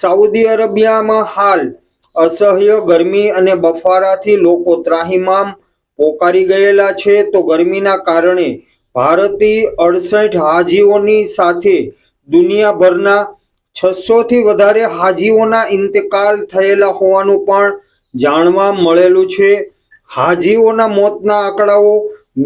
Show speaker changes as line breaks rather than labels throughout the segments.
Saudi અરેબિયામાં હાલ અસહ્ય ગરમી અને બફારાથી લોકો ત્રાહિમામ પોકારી ગયેલા છે. તો ગરમીના કારણે ભારતી અડસઠ હાજીઓની સાથે દુનિયાભરના છસોથી વધારે હાજીઓના ઇન્તકાલ થયેલા હોવાનું પણ જાણવા મળેલું છે. હાજીઓના મોતના આંકડાઓ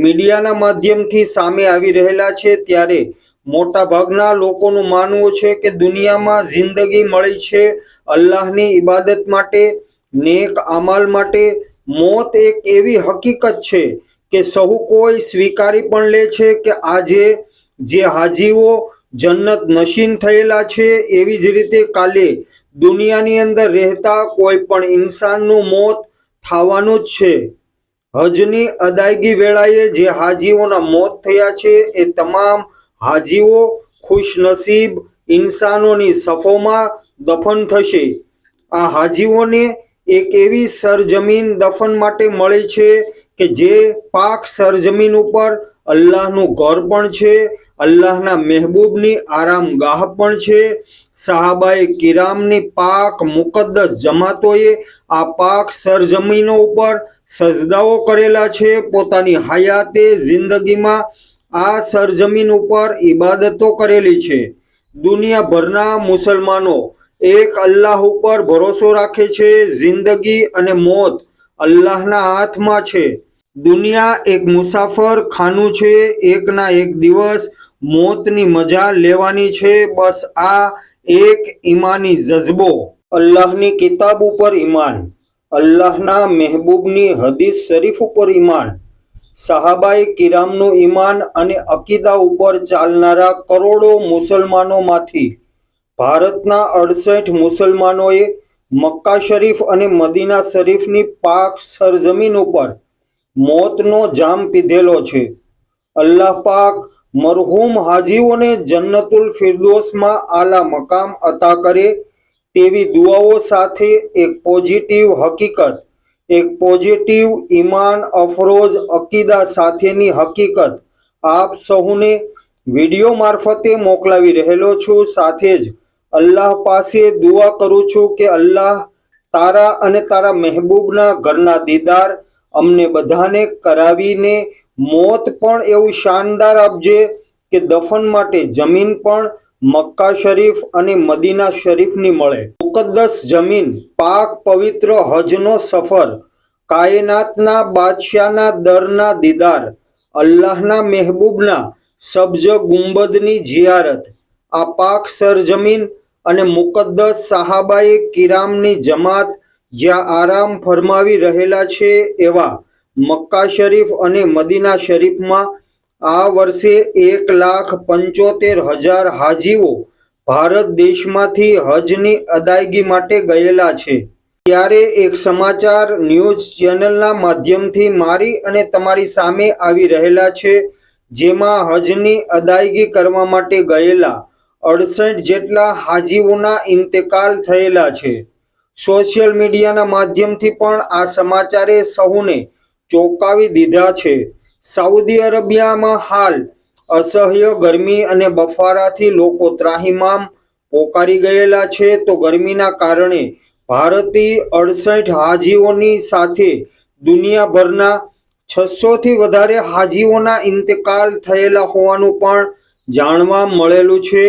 મીડિયાના માધ્યમથી સામે આવી રહેલા છે. ત્યારે મોટાભાગના લોકોનું માનવું છે કે દુનિયામાં જિંદગી મળી છે અલ્લાહની ઇબાદત માટે, નેક અમાલ માટે. મોત એક એવી હકીકત છે કે સહુ કોઈ સ્વીકારી પણ લે છે કે આજે જે હાજીઓ જન્નત નશીન થયેલા છે એવી જ રીતે કાલે દુનિયાની અંદર રહેતા કોઈ પણ ઇન્સાનનું મોત થવાનું જ છે. હજની અદાયગી વેળાએ જે હાજીઓના મોત થયા છે એ તમામ હાજીઓ ખુશનસીબ ઇન્સાનોની સફોમાં દફન થશે. આ હાજીઓને એક એવી સરજમીન દફન માટે મળે છે કે જે પાક સરજમીન ઉપર અલ્લાહનું ઘર પણ છે, અલ્લાહના મહેબૂબની આરામગાહ પણ છે. સાહાબાએ કિરામની પાક મુકદ્દસ જમાતોએ આ પાક સરજમીનો ઉપર સજદાઓ કરેલા છે. પોતાની હયાતે જિંદગીમાં આ સરજમીન ઉપર ઇબાદતો કરેલી છે. દુનિયાભરના મુસલમાનો એક અલ્લાહ ઉપર ભરોસો રાખે છે, જિંદગી અને મોત અલ્લાહના હાથમાં છે. દુનિયા એક મુસાફર ખાનું છે, એકના એક દિવસ મોતની મજા લેવાની છે, બસ આ એક ઈમાની જજ્બો અલ્લાહની કિતાબ ઉપર ઈમાન, અલ્લાહના મહેબૂબની હદીસ શરીફ ઉપર ઈમાન સાહાબાએ કિરામનું ઈમાન અને અકીદા ઉપર ચાલનારા કરોડો મુસલમાનોમાંથી ભારતના અડસઠ મુસલમાનોએ મક્કા શરીફ અને મદીના શરીફની પાક સરજમીન ઉપર મોતનો જામ પીધેલો છે. અલ્લાહ પાક મરહૂમ હાજીઓને જન્નતુલ ફિરદોસમાં આલા મકામ અતા કરે તેવી દુઆઓ સાથે એક પોઝિટિવ હકીકત એક પોઝિટિવ ઈમાન અફરોજ અકીદા સાથેની હકીકત આપ સહુને વીડિયો મારફતે મોકલાવી રહેલો છું. સાથે જ અલ્લાહ પાસે દુઆ કરું છું કે અલ્લાહ તારા અને તારા મહેબૂબના ઘરના દીદાર અમને બધાને કરાવીને મોત પણ એવું શાનદાર આપજે કે દફન માટે જમીન પણ મક્કા શરીફ અને મદીના શરીફની મળે. મુકદ્દસ જમીન, પાક પવિત્ર હજનો સફર, કાયનાતના બાદશાહના દરના દીદાર, અલ્લાહના મહેબૂબના સબ્જ ગુંબદની જિયારત, આ પાક સરજમીન અને મુકદ્દસ સાહાબાએ કિરામની જમાત જ્યાં આરામ ફરમાવી રહેલા છે એવા મક્કા શરીફ અને મદીના શરીફમાં આ વર્ષે એક લાખ પંચોતેર હજાર હાજીઓ ભારત દેશમાંથી હજની અદાયગી માટે ગયેલા છે. ત્યારે એક સમાચાર ન્યૂઝ ચેનલના માધ્યમથી મારી અને તમારી સામે આવી રહેલા છે, જેમાં હજની અદાયગી કરવા માટે ગયેલા અડસઠ જેટલા હાજીઓના ઇન્તેકાલ થયેલા છે. સોશિયલ મીડિયાના માધ્યમથી પણ આ સમાચારે સહુને ચોંકાવી દીધા છે. સાઉદી અરેબિયામાં હાલ અસહ્ય ગરમી અને બફારાથી લોકો ત્રાહિમામ પોકારી ગયેલા છે. તો ગરમીના કારણે ભારતી અડસઠ હાજીઓની સાથે દુનિયાભરના છસોથી વધારે હાજીઓના ઇન્તકાલ થયેલા હોવાનું પણ જાણવા મળેલું છે.